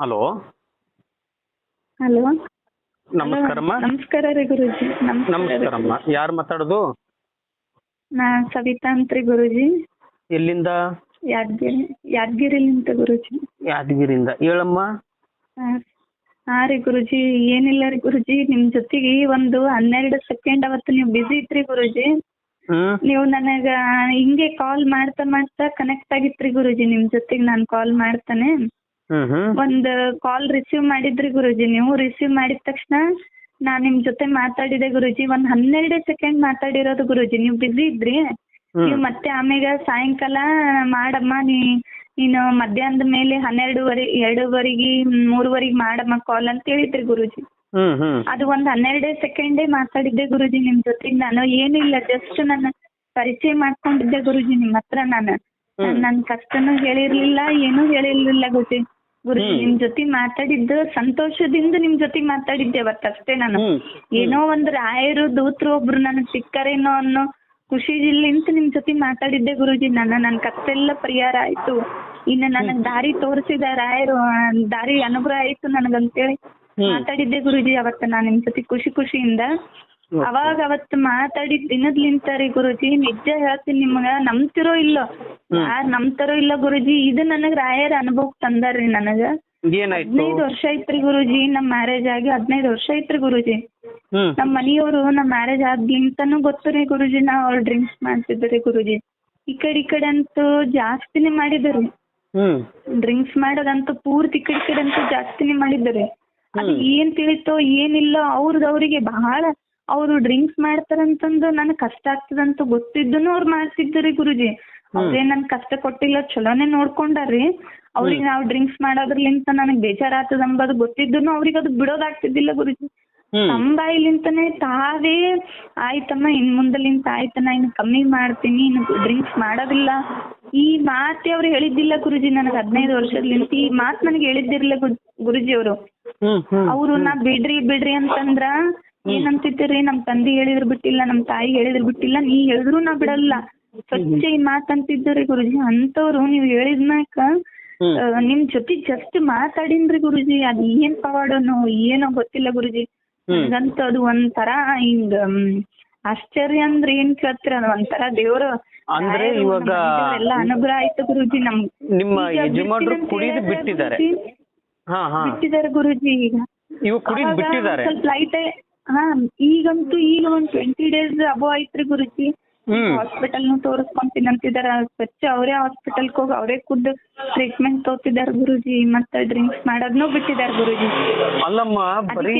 Hello. Hello. ನಮಸ್ಕಾರಮ್ಮ. ನಮಸ್ಕಾರ ರೀ ಗುರುಜಿ. ನಮಸ್ಕಾರಮ್ಮ. ಯಾರು ಮಾತಾಡೋದು? ನಾ ಸವಿತಾ ಅಂತ್ರಿ ಗುರುಜಿ. ಎಲ್ಲಿಂದ? ಯಾದಗಿರಿ ಯಾದಗಿರಿಲಿಂತ ಗುರುಜಿ. ಯಾದಗಿರಿಯಿಂದ. ಹೇಳಮ್ಮ. ಹಾ ರೀ ಗುರುಜಿ. ಏನಿಲ್ಲ ರೀ ಗುರುಜಿ. ನಿಮ್ ಜೊತೆಗೆ ಒಂದು ಹನ್ನೆರಡು ಸೆಕೆಂಡ್ ಅವತ್ತು ನೀವು ಬಿಸಿ ಇತ್ರಿ ಗುರುಜಿ. ನೀವು ನನಗ ಹಿಂಗೆ ಕಾಲ್ ಮಾಡ್ತಾ ಮಾಡ್ತಾ ಕನೆಕ್ಟ್ ಆಗಿತ್ರಿ ಗುರುಜಿ. ನಿಮ್ ಜೊತೆಗೆ ನಾನು ಕಾಲ್ ಮಾಡ್ತಾನೆ. ಒಂದ್ ಕಾಲ್ ರಿಸೀವ್ ಮಾಡಿದ್ರಿ ಗುರುಜಿ. ನೀವು ರಿಸೀವ್ ಮಾಡಿದ ತಕ್ಷಣ ನಾನ್ ನಿಮ್ ಜೊತೆ ಮಾತಾಡಿದೆ ಗುರುಜಿ. ಒಂದ್ ಹನ್ನೆರಡೇ ಸೆಕೆಂಡ್ ಮಾತಾಡಿರೋದು ಗುರುಜಿ. ನೀವು ಬಿಸಿ ಇದ್ರಿ? ನೀವು ಮತ್ತೆ ಆಮೇಲೆ ಸಾಯಂಕಾಲ ಮಾಡಮ್ಮ ನೀ ನೀನು ಮಧ್ಯಾಹ್ನದ ಮೇಲೆ ಹನ್ನೆರಡುವರೆ ಎರಡೂವರೆಗೆ ಮೂರುವರೆಗೆ ಮಾಡಮ್ಮ ಕಾಲ್ ಅಂತ ಹೇಳಿದ್ರಿ ಗುರುಜಿ. ಅದು ಒಂದ್ ಹನ್ನೆರಡೇ ಸೆಕೆಂಡೇ ಮಾತಾಡಿದ್ದೆ ಗುರುಜಿ ನಿಮ್ ಜೊತೆಗೆ ನಾನು. ಏನಿಲ್ಲ ಜಸ್ಟ್ ನನ್ನ ಪರಿಚಯ ಮಾಡ್ಕೊಂಡಿದ್ದೆ ಗುರುಜಿ ನಿಮ್ ಹತ್ರ ನಾನು. ನನ್ನ ನನ್ ಕಷ್ಟನೂ ಹೇಳಿರ್ಲಿಲ್ಲ ಏನೂ ಹೇಳಿರ್ಲಿಲ್ಲ ಗುರುಜಿ. ಗುರುಜಿ. ನಿಮ್ ಜೊತೆ ಮಾತಾಡಿದ್ದು ಸಂತೋಷದಿಂದ ನಿಮ್ ಜೊತೆ ಮಾತಾಡಿದ್ದೆ ಅವತ್ತಷ್ಟೇ ನಾನು. ಏನೋ ಒಂದ್ ರಾಯರು ದೂತರು ಒಬ್ರು ನನಗ್ ಸಿಕ್ಕಾರೇನೋ ಅನ್ನೋ ಖುಷಿಲಿಂತ ನಿಮ್ ಜೊತೆ ಮಾತಾಡಿದ್ದೆ ಗುರುಜಿ. ನಾನು ನನ್ ಕಷ್ಟೆಲ್ಲ ಪರಿಹಾರ ಆಯ್ತು. ಇನ್ನು ನನಗ್ ದಾರಿ ತೋರಿಸಿದ ರಾಯರು ದಾರಿ ಅನುಗ್ರಹ ಆಯ್ತು ನನಗಂತೇಳಿ. ಹೇಳಿ ಮಾತಾಡಿದ್ದೆ ಗುರುಜಿ ಅವತ್ತ ನಾನ್ ನಿಮ್ ಜೊತೆ ಖುಷಿ ಖುಷಿಯಿಂದ. ಅವಾಗ ಅವತ್ ಮಾತಾಡಿ ದಿನದ್ಲಿಂತ ರೀ ಗುರುಜಿ ನಿಜ ಹೇಳ್ತೀನಿ ನಿಮ್ಗ ನಂಬ್ತಿರೋ ಇಲ್ಲೋ. ಯಾರ್ ನಂಬ್ತಾರೋ ಇಲ್ಲ ಗುರುಜಿ ಇದು ನನಗ್ ರಾಯರ ಅನುಭವ ತಂದಾರ್ರಿ ನನಗ. ಏನಾಯ್ತು? ಹದಿನೈದು ವರ್ಷ ಐತ್ರಿ ಗುರುಜಿ ನಮ್ ಮ್ಯಾರೇಜ್ ಆಗಿ ಹದಿನೈದು ವರ್ಷ ಐತ್ರಿ ಗುರುಜಿ. ಹ್ಮ್. ನಮ್ ಮನಿಯವರು ನಮ್ ಮ್ಯಾರೇಜ್ ಆಗ್ಲಿಂತಾನು ಗೊತ್ತು ರೀ ಗುರುಜಿ ನಾವ್ ಅವ್ರು ಡ್ರಿಂಕ್ಸ್ ಮಾಡ್ತಿದ್ರಿ ಗುರುಜಿ. ಈ ಕಡೆ ಈ ಕಡೆ ಅಂತೂ ಜಾಸ್ತಿನೇ ಮಾಡಿದ್ರಿ ಹ್ಮ್. ಡ್ರಿಂಕ್ಸ್ ಮಾಡೋದಂತೂ ಪೂರ್ತಿ ಈ ಕಡೆ ಈ ಕಡೆ ಅಂತೂ ಜಾಸ್ತಿನೇ ಮಾಡಿದ್ರಿ ಅದು ಏನ್ ತಿಳಿತೋ ಏನಿಲ್ಲ ಅವ್ರದ್ ಅವ್ರಿಗೆ ಬಹಳ ಅವ್ರು ಡ್ರಿಂಕ್ಸ್ ಮಾಡ್ತಾರಂತಂದು ನನಗೆ ಕಷ್ಟ ಆಗ್ತದಂತ ಗೊತ್ತಿದ್ದನು ಅವ್ರು ಮಾಡ್ತಿದ್ದರಿ ಗುರುಜಿ. ಅವ್ರೇ ನನ್ ಕಷ್ಟ ಕೊಟ್ಟಿಲ್ಲ ಚಲೋನೆ ನೋಡ್ಕೊಂಡಾರ್ರಿ. ಅವ್ರಿಗೆ ನಾವು ಡ್ರಿಂಕ್ಸ್ ಮಾಡೋದ್ರಲಿಂತ ನನಗೆ ಬೇಜಾರ್ ಆಗ್ತದ ಅಂಬದು ಗೊತ್ತಿದ್ದನು ಅವ್ರಿಗೆ ಅದು ಬಿಡೋದಾಗ್ತಿದ್ದಿಲ್ಲ ಗುರುಜಿ. ಹ್ಮ್. ನಮ್ ಬಾಯಿಲಿಂತಾನೆ ತಾವೇ ಆಯ್ತಮ್ಮ ಇನ್ ಮುಂದಲಿಂತ ಆಯ್ತ ನಾ ಇನ್ನು ಕಮ್ಮಿ ಮಾಡ್ತೀನಿ ಇನ್ನು ಡ್ರಿಂಕ್ಸ್ ಮಾಡೋದಿಲ್ಲ. ಈ ಮಾತೆ ಅವ್ರು ಹೇಳಿದ್ದಿಲ್ಲ ಗುರುಜಿ ನನಗೆ ಹದಿನೈದು ವರ್ಷದ್ಲಿಂತ. ಈ ಮಾತ್ ನನಗೆ ಹೇಳಿದ್ದಿರ್ಲಿಲ್ಲ ಗುರು- ಗುರುಜಿ ಅವರು. ಅವ್ರು ನಾ ಬಿಡ್ರಿ ಬಿಡ್ರಿ ಅಂತಂದ್ರ ಏನಂತಿದ್ರಿ ನಮ್ ತಂದೆ ಹೇಳಿದ್ರು ಬಿಟ್ಟಿಲ್ಲ ನಮ್ ತಾಯಿ ಹೇಳಿದ್ರು ಬಿಟ್ಟಿಲ್ಲ ನೀ ಹೇಳಿದ್ರು ನಾ ಬಿಡಲ್ಲ. ಸ್ವಚ್ಛ ಈ ಮಾತ್ ಅಂತಿದ್ರಿ ಗುರುಜಿ? ಅಂತವ್ರು ನೀವ್ ಹೇಳಿದ್ಮ್ಯಾಕ ಮ್ಯಾಕ ನಿಮ್ ಜೊತೆ ಜಸ್ಟ್ ಮಾತಾಡಿನ್ರಿ ಗುರುಜಿ ಅದ್ ಏನ್ ಪವಾಡನೋ ಏನೋ ಗೊತ್ತಿಲ್ಲ ಗುರುಜಿ. ಅಂತ ಅದು ಒಂಥರ ಹಿಂಗ ಆಶ್ಚರ್ಯ ಅಂದ್ರೆ ಏನ್ ಕೇಳ್ತೀರ? ಅದು ಒಂಥರ ದೇವ್ರ ಅಂದ್ರೆ ಇವಾಗ ಎಲ್ಲ ಅನುಗ್ರಹ ಆಯ್ತು ಗುರುಜಿ ನಮ್ ನಿಮ್ಮ ಯಜಮಾನರು ಕುಡಿದು ಬಿಟ್ಟಿದ್ದಾರೆ. ಬಿಟ್ಟಿದ್ದಾರೆ ಗುರುಜಿ ಈಗ. ಇವಾಗ ಕುಡಿದು ಬಿಟ್ಟಿದ್ದಾರೆ. ಸ್ವಲ್ಪ ಲೈಟ್ ಹಾ ಈಗಂತೂ ಈಗ ಒಂದ್ ಟ್ವೆಂಟಿ ಡೇಸ್ ಅಬೋ ಐತ್ರಿ ಗುರುಜಿ. ಹ್ಮ್. ಹಾಸ್ಪಿಟಲ್ ನು ತೋರಿಸ್ಕೊಂತೀನಿ ಅಂತಿದಾರ. ಸ್ವಚ್ಛ ಅವರೇ ಹಾಸ್ಪಿಟಲ್ ಹೋಗಿ ಅವರೇ ಖುದ್ದು ಟ್ರೀಟ್ಮೆಂಟ್ ತಗೋತಿದಾರ ಗುರುಜಿ ಮತ್ತ ಡ್ರಿಂಕ್ಸ್ ಮಾಡೋದ್ನು ಬಿಟ್ಟಿದಾರ ಗುರುಜಿ. ಅಲ್ಲಮ್ಮ ಬರೀ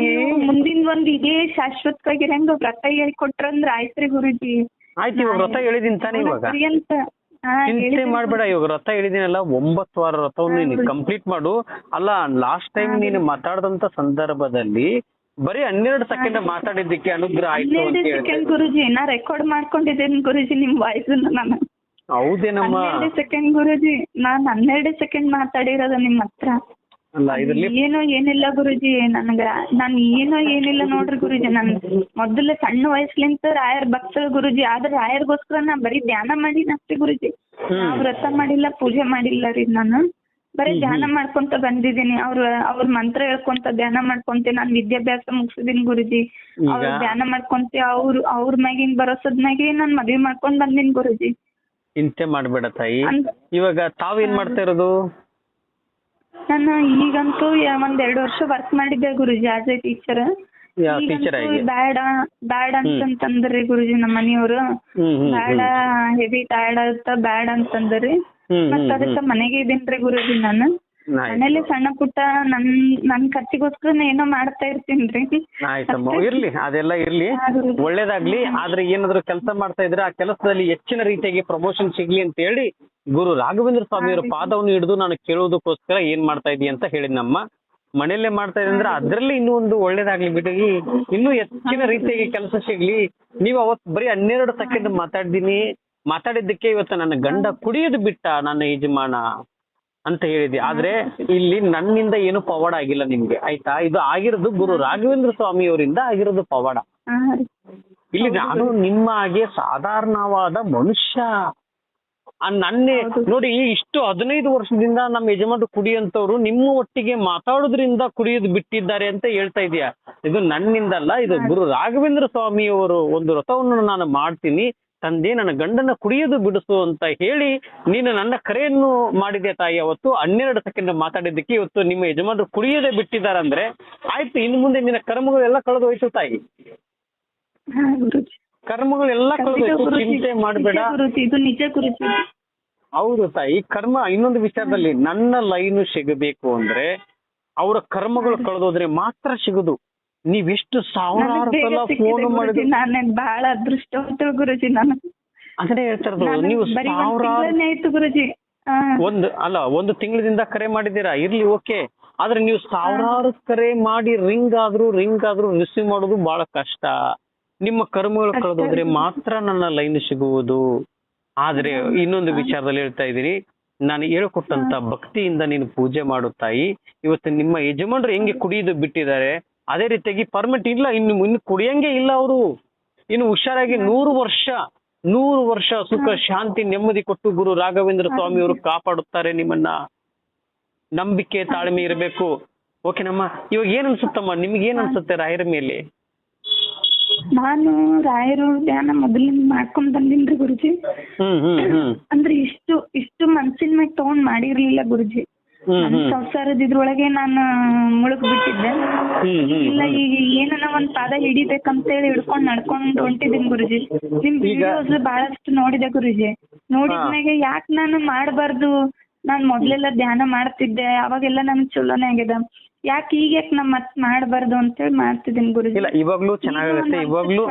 ಮುಂದಿನ ಒಂದ್ ಇದೇ ಶಾಶ್ವತವಾಗಿರಂಗ ವ್ರತ ಹೇಳ್ಕೊಟ್ರಂದ್ರ ಆಯ್ತ್ರಿ ಗುರುಜಿ. ಆಯ್ತು ಇವಾಗ ವ್ರತ ಹೇಳಿದೀನಿ ತಾನೇ ಇವಾಗ. ಚಿಂತೆ ಮಾಡ್ಬೇಡ ಇವಾಗ ರಥ ಹೇಳಿದಿನಲ್ಲ ಒಂಬತ್ತು ವಾರ ರಥವನ್ನು ನೀನು ಕಂಪ್ಲೀಟ್ ಮಾಡು. ಅಲ್ಲ ಲಾಸ್ಟ್ ಟೈಮ್ ನೀನು ಮಾತಾಡದಂತ ಸಂದರ್ಭದಲ್ಲಿ ಬರೀ ಹನ್ನೆರಡು ಸೆಕೆಂಡ್ ಮಾತಾಡಿದ್ದಕ್ಕೆ ಅನುಗ್ರಹ ಆಯ್ತು ಹನ್ನೆರಡು ಸೆಕೆಂಡ್ ಗುರುಜಿ ನಾ ರೆಕಾರ್ಡ್ ಮಾಡ್ಕೊಂಡಿದ್ದೇನೆ ಗುರುಜಿ ನಿಮ್ ವಾಯ್ಸ್ ನಾನು. ಹೌದೇನಮ್ಮ? ಹನ್ನೆರಡು ಸೆಕೆಂಡ್ ಗುರುಜಿ ನಾನ್ ಹನ್ನೆರಡು ಸೆಕೆಂಡ್ ಮಾತಾಡಿರೋದು ನಿಮ್ ಹತ್ರ. ಅಲ್ಲ ಇದ್ರಲ್ಲಿ ಏನೋ ಏನಿಲ್ಲ ಗುರುಜಿ ನನಗ ನಾನ್ ಏನೋ ಏನಿಲ್ಲ ನೋಡ್ರಿ ಗುರುಜಿ ನನ್ ಮೊದಲ ಸಣ್ಣ ವಯಸ್ಲಿಂತ ರಾಯರ್ ಭಕ್ತರು ಗುರುಜಿ ಆದ್ರ ರಾಯರ್ಗೋಸ್ಕರ ನಾ ಬರೀ ಧ್ಯಾನ ಮಾಡಿನ ಅಷ್ಟೇ ಗುರುಜಿ. ನಾ ವ್ರತ ಮಾಡಿಲ್ಲ ಪೂಜೆ ಮಾಡಿಲ್ಲ ರೀ ನಾನು. ಬರೀ ಧ್ಯಾನ ಮಾಡ್ಕೊಂತ ಬಂದಿದ್ದೀನಿ. ಅವ್ರ ಅವ್ರ ಮಂತ್ರ ಹೇಳ್ಕೊಂತ ಧ್ಯಾನ ಮಾಡ್ಕೊಂತೆ. ನಾನ್ ವಿದ್ಯಾಭ್ಯಾಸ ಮುಗಿಸಿದೀನಿ ಗುರುಜಿ. ಅವ್ರ ಧ್ಯಾನ ಮಾಡ್ಕೊಂತೆ. ಅವ್ರ ಅವ್ರ ಮ್ಯಾಗಿನ್ ಬರೋಸದ್ ಮ್ಯಾಗೆ ನಾನ್ ಮದ್ವಿ ಮಾಡ್ಕೊಂಡ್ ಬಂದಿನಿ ಗುರುಜಿ. ಚಿಂತೆ ಮಾಡ್ಬೇಡ ತಾಯಿ. ಇವಾಗ ತಾವೇನ್ ಮಾಡ್ತಾ ಇರೋದು? ನಾನು ಈಗಂತೂ ಒಂದ್ ಎರಡು ವರ್ಷ ವರ್ಕ್ ಮಾಡಿದ್ದೆ ಗುರುಜಿ ಆಸ್ ಎ ಟೀಚರ್ ಬ್ಯಾಡ ಬ್ಯಾಡ ಅಂತಂತಂದ್ರಿ ಗುರುಜಿ ನಮ್ಮ ಮನೆಯವರು ಬ್ಯಾಡ ಹೆವಿ ಟಯರ್ಡ್ ಅಂತ ಬ್ಯಾಡ ಅಂತಂದ್ರಿ. ಮತ್ತ ಅದಕ್ಕ ಮನೆಗೆ ಇದೇನ್ರಿ ಗುರುಜಿ ನಾನು? ಮನೇಲಿ ಸಣ್ಣ ಪುಟ್ಟ ನನ್ ನನ್ ಖರ್ಚಿಗೋಸ್ಕರ ಏನೋ ಮಾಡ್ತಾ ಇರ್ತೀನ್ರಿ. ಆಯ್ತಮ್ಮ ಇರ್ಲಿ ಅದೆಲ್ಲ ಇರ್ಲಿ. ಒಳ್ಳೇದಾಗ್ಲಿ. ಆದ್ರೆ ಏನಾದ್ರು ಕೆಲಸ ಮಾಡ್ತಾ ಇದ್ರೆ ಆ ಕೆಲಸದಲ್ಲಿ ಹೆಚ್ಚಿನ ರೀತಿಯಾಗಿ ಪ್ರಮೋಷನ್ ಸಿಗ್ಲಿ ಅಂತ ಹೇಳಿ ಗುರು ರಾಘವೇಂದ್ರ ಸ್ವಾಮಿಯವರ ಪಾದವನ್ನು ಹಿಡಿದು ನಾನು ಕೇಳೋದಕ್ಕೋಸ್ಕರ ಏನ್ ಮಾಡ್ತಾ ಇದೀಯ ಅಂತ ಹೇಳಿದ್ನಮ್ಮ. ಮನೆಯಲ್ಲೇ ಮಾಡ್ತಾ ಇದೆ ಅಂದ್ರೆ ಅದ್ರಲ್ಲಿ ಇನ್ನೂ ಒಂದು ಒಳ್ಳೇದಾಗ್ಲಿ ಬಿಡಿ. ಇನ್ನೂ ಹೆಚ್ಚಿನ ರೀತಿಯಾಗಿ ಕೆಲಸ ಸಿಗ್ಲಿ. ನೀವು ಅವತ್ ಬರೀ ಹನ್ನೆರಡು ಸೆಕೆಂಡ್ ಮಾತಾಡಿದೀನಿ. ಮಾತಾಡಿದ್ದಕ್ಕೆ ಇವತ್ತು ನನ್ನ ಗಂಡ ಕುಡಿಯೋದು ಬಿಟ್ಟ ನನ್ನ ಯಜಮಾನ ಅಂತ ಹೇಳಿದೆ ಆದ್ರೆ ಇಲ್ಲಿ ನನ್ನಿಂದ ಏನು ಪವಾಡ ಆಗಿಲ್ಲ ನಿಮ್ಗೆ ಆಯ್ತಾ? ಇದು ಆಗಿರೋದು ಗುರು ರಾಘವೇಂದ್ರ ಸ್ವಾಮಿ ಅವರಿಂದ ಆಗಿರೋದು ಪವಾಡ. ಇಲ್ಲಿ ನಾನು ನಿಮ್ಮ ಹಾಗೆ ಸಾಧಾರಣವಾದ ಮನುಷ್ಯ. ನನ್ನೇ. ನೋಡಿ ಇಷ್ಟು ಹದಿನೈದು ವರ್ಷದಿಂದ ನಮ್ಮ ಯಜಮಾನರು ಕುಡಿಯಂತವ್ರು ನಿಮ್ಮ ಒಟ್ಟಿಗೆ ಮಾತಾಡೋದ್ರಿಂದ ಕುಡಿಯೋದು ಬಿಟ್ಟಿದ್ದಾರೆ ಅಂತ ಹೇಳ್ತಾ ಇದೀಯ. ಇದು ನನ್ನಿಂದಲ್ಲ ಇದು ಗುರು ರಾಘವೇಂದ್ರ ಸ್ವಾಮಿಯವರು ಒಂದು ವ್ರತವನ್ನು ನಾನು ಮಾಡ್ತೀನಿ. ತಂದೆ ನನ್ನ ಗಂಡನ ಕುಡಿಯೋದು ಬಿಡಿಸು ಅಂತ ಹೇಳಿ ನೀನು ನನ್ನ ಕರೆಯನ್ನು ಮಾಡಿದೆ ತಾಯಿ. ಅವತ್ತು ಹನ್ನೆರಡು ಸೆಕೆಂಡ್ ಮಾತಾಡಿದ್ದಕ್ಕೆ ಇವತ್ತು ನಿಮ್ಮ ಯಜಮಾನರು ಕುಡಿಯೋದೇ ಬಿಟ್ಟಿದ್ದಾರೆ ಅಂದ್ರೆ ಆಯ್ತು ಇನ್ನು ಮುಂದೆ ನಿನ್ನ ಕರ್ಮಗಳೆಲ್ಲ ಕಳೆದು ಹೋಯ್ತು ತಾಯಿ. ಕರ್ಮಗಳೆಲ್ಲ ಕಳೆದು. ಚಿಂತೆ ಮಾಡಬೇಡ. ಇದು ನಿಜ ಗುರುಜಿ. ಹೌದು ತಾಯಿ ಕರ್ಮ ಇನ್ನೊಂದು ವಿಚಾರದಲ್ಲಿ ನನ್ನ ಲೈನು ಸಿಗಬೇಕು ಅಂದ್ರೆ ಅವರ ಕರ್ಮಗಳು ಕಳೆದೋದ್ರೆ ಮಾತ್ರ ಸಿಗುದು. ನೀವೆಷ್ಟು ಸಾವಿರಾರು ಸಲ ಫೋನ್ ಮಾಡಿದ್ರು. ನಾನೇನ್ ಬಹಳ ಅದೃಷ್ಟವಂತಳು ಗುರುಜಿ ನಾನು. ಅದನ್ನೇ ಹೇಳ್ತಾ ಇರೋದು ನಾನು ನೀವು ಸಾವಿರಾರು ಆಯ್ತು ಗುರುಜಿ. ಒಂದು ಅಲ್ಲ ಒಂದು ತಿಂಗಳಿಂದ ಕರೆ ಮಾಡಿದ್ದೀರಾ? ಇರ್ಲಿ ಓಕೆ. ಆದ್ರೆ ನೀವು ಸಾವಿರಾರು ಕರೆ ಮಾಡಿ ರಿಂಗ್ ಆದ್ರೂ ರಿಂಗ್ ಆದ್ರೂ ರಿಸೀವ್ ಮಾಡೋದು ಬಹಳ ಕಷ್ಟ. ನಿಮ್ಮ ಕರ್ಮಗಳು ಕಳೆದೋದ್ರೆ ಮಾತ್ರ ನನ್ನ ಲೈನ್ ಸಿಗುವುದು. ಆದ್ರೆ ಇನ್ನೊಂದು ವಿಚಾರದಲ್ಲಿ ಹೇಳ್ತಾ ಇದ್ದೀರಿ ನಾನು ಹೇಳ್ಕೊಟ್ಟಂತ ಭಕ್ತಿಯಿಂದ ನೀನು ಪೂಜೆ ಮಾಡು ತಾಯಿ. ಇವತ್ತು ನಿಮ್ಮ ಯಜಮಾನರು ಹೆಂಗೆ ಕುಡಿಯೋದು ಬಿಟ್ಟಿದ್ದಾರೆ ಅದೇ ರೀತಿಯಾಗಿ ಪರ್ಮಿಟ್ ಇಲ್ಲ ಇನ್ನು ಇನ್ನು ಕುಡಿಯಂಗೆ ಇಲ್ಲ ಅವರು. ಇನ್ನು ಹುಷಾರಾಗಿ ನೂರು ವರ್ಷ ನೂರು ವರ್ಷ ಸುಖ ಶಾಂತಿ ನೆಮ್ಮದಿ ಕೊಟ್ಟು ಗುರು ರಾಘವೇಂದ್ರ ಸ್ವಾಮಿ ಅವರು ಕಾಪಾಡುತ್ತಾರೆ ನಿಮ್ಮನ್ನ. ನಂಬಿಕೆ ತಾಳ್ಮೆ ಇರಬೇಕು. ಓಕೆನಮ್ಮ ಇವಾಗ ಏನ್ ಅನ್ಸುತ್ತಮ್ಮ ನಿಮ್ಗೆ ಏನ್ ಅನ್ಸುತ್ತೆ ರಾಯರ ಮೇಲೆ? ನಾನು ರಾಯರು ಧ್ಯಾನ ಮೊದಲಿಂದ ಮಾಡ್ಕೊಂಡ್ ಬಂದಿನ್ರಿ ಗುರುಜಿ. ಅಂದ್ರೆ ಇಷ್ಟು ಇಷ್ಟು ಮನ್ಸಿನ ಮ್ಯಾಗ ತಗೊಂಡ್ ಮಾಡಿರ್ಲಿಲ್ಲ ಗುರುಜಿ. ನನ್ ಸಂಸಾರದ ಇದ್ರೊಳಗೆ ನಾನು ಮುಳುಗ್ ಬಿಟ್ಟಿದ್ದೆ ಇಲ್ಲ ಈಗ ಏನನ ಒಂದ್ ಪಾದ ಹಿಡಿಬೇಕಂತೇಳಿ ಹಿಡ್ಕೊಂಡ್ ನಡ್ಕೊಂಡ್ ಹೊಂಟಿದೀನಿ ಗುರುಜಿ. ನಿಮ್ ವಿಡಿಯೋಸ್ ಬಹಳಷ್ಟು ನೋಡಿದೆ ಗುರುಜಿ. ನೋಡಿದ್ಮ್ಯಾಗೆ ಯಾಕ್ ನಾನು ಮಾಡ್ಬಾರ್ದು? ನಾನ್ ಮೊದ್ಲೆಲ್ಲ ಧ್ಯಾನ ಮಾಡ್ತಿದ್ದೆ ಅವಾಗೆಲ್ಲ ನನ್ಗ್ ಚಲೋನೇ ಆಗ್ಯದ ಯಾಕೆ ಈಗ ಯಾಕೆ ನಾ ಮತ್ ಮಾಡ್ಬಾರ್ದು ಅಂತೇಳಿ ಮಾಡ್ತಿದ್ದೀನಿ ಗುರುಜಿ. ಇಲ್ಲ ಇವಾಗ್ಲೂ ಚೆನ್ನಾಗಾಗತ್ತೆ ಇವಾಗ್ಲೂ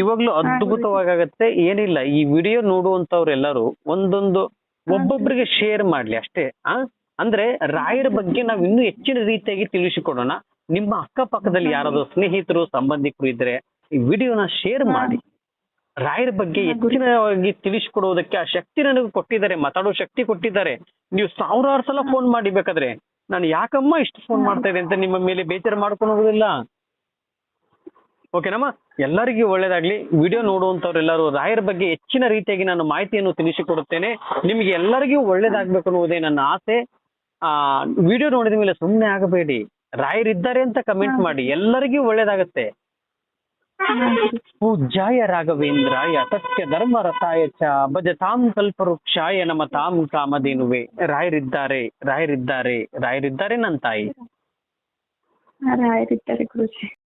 ಇವಾಗ್ಲೂ ಅದ್ಭುತವಾಗತ್ತೆ. ಏನಿಲ್ಲ ಈ ವಿಡಿಯೋ ನೋಡುವಂತವ್ರೆಲ್ಲರೂ ಒಂದೊಂದು ಒಬ್ಬೊಬ್ಬರಿಗೆ ಶೇರ್ ಮಾಡ್ಲಿ ಅಷ್ಟೇ ಆ? ಅಂದ್ರೆ ರಾಯರ ಬಗ್ಗೆ ನಾವು ಇನ್ನೂ ಹೆಚ್ಚಿನ ರೀತಿಯಾಗಿ ತಿಳಿಸಿಕೊಡೋಣ. ನಿಮ್ಮ ಅಕ್ಕಪಕ್ಕದಲ್ಲಿ ಯಾರಾದ್ರೂ ಸ್ನೇಹಿತರು ಸಂಬಂಧಿಕರು ಇದ್ರೆ ಈ ವಿಡಿಯೋನ ಶೇರ್ ಮಾಡಿ. ರಾಯರ ಬಗ್ಗೆ ಹೆಚ್ಚಿನವಾಗಿ ತಿಳಿಸಿಕೊಡುವುದಕ್ಕೆ ಆ ಶಕ್ತಿ ನನಗೆ ಕೊಟ್ಟಿದ್ದಾರೆ ಮಾತಾಡೋ ಶಕ್ತಿ ಕೊಟ್ಟಿದ್ದಾರೆ. ನೀವು ಸಾವಿರಾರು ಸಲ ಫೋನ್ ಮಾಡಿ ಬೇಕಾದ್ರೆ ನಾನು ಯಾಕಮ್ಮ ಇಷ್ಟು ಫೋನ್ ಮಾಡ್ತಾ ಇದೆ ಅಂತ ನಿಮ್ಮ ಮೇಲೆ ಬೇಜಾರು ಮಾಡ್ಕೊಂಡು ಹೋಗುದಿಲ್ಲ? ಓಕೆನಮ್ಮ ಎಲ್ಲರಿಗೂ ಒಳ್ಳೇದಾಗ್ಲಿ. ವಿಡಿಯೋ ನೋಡುವಂತವ್ರೆಲ್ಲರೂ ರಾಯರ ಬಗ್ಗೆ ಹೆಚ್ಚಿನ ರೀತಿಯಾಗಿ ನಾನು ಮಾಹಿತಿಯನ್ನು ತಿಳಿಸಿಕೊಡುತ್ತೇನೆ. ನಿಮಗೆ ಎಲ್ಲರಿಗೂ ಒಳ್ಳೇದಾಗ್ಬೇಕು ಅನ್ನುವುದೇ ನನ್ನ ಆಸೆ. ಆ ವಿಡಿಯೋ ನೋಡಿದ ಮೇಲೆ ಸುಮ್ಮನೆ ಆಗಬೇಡಿ. ರಾಯರಿದ್ದಾರೆ ಅಂತ ಕಮೆಂಟ್ ಮಾಡಿ. ಎಲ್ಲರಿಗೂ ಒಳ್ಳೇದಾಗತ್ತೆ. ಪೂಜ್ಯಾಯ ರಾಘವೇಂದ್ರ ಸತ್ಯ ಧರ್ಮ ರಥಾಯ ಚ ಭಜತಾಂ ಕಲ್ಪವೃಕ್ಷಾಯ ನಮ್ಮ ತಾಮ್ ಕಾಮಧೇನುವೆ. ರಾಯರಿದ್ದಾರೆ ರಾಯರಿದ್ದಾರೆ ರಾಯರಿದ್ದಾರೆ ನನ್ನ ತಾಯಿ. ರಾಯರಿದ್ದಾರೆ ಗುರುಜಿ.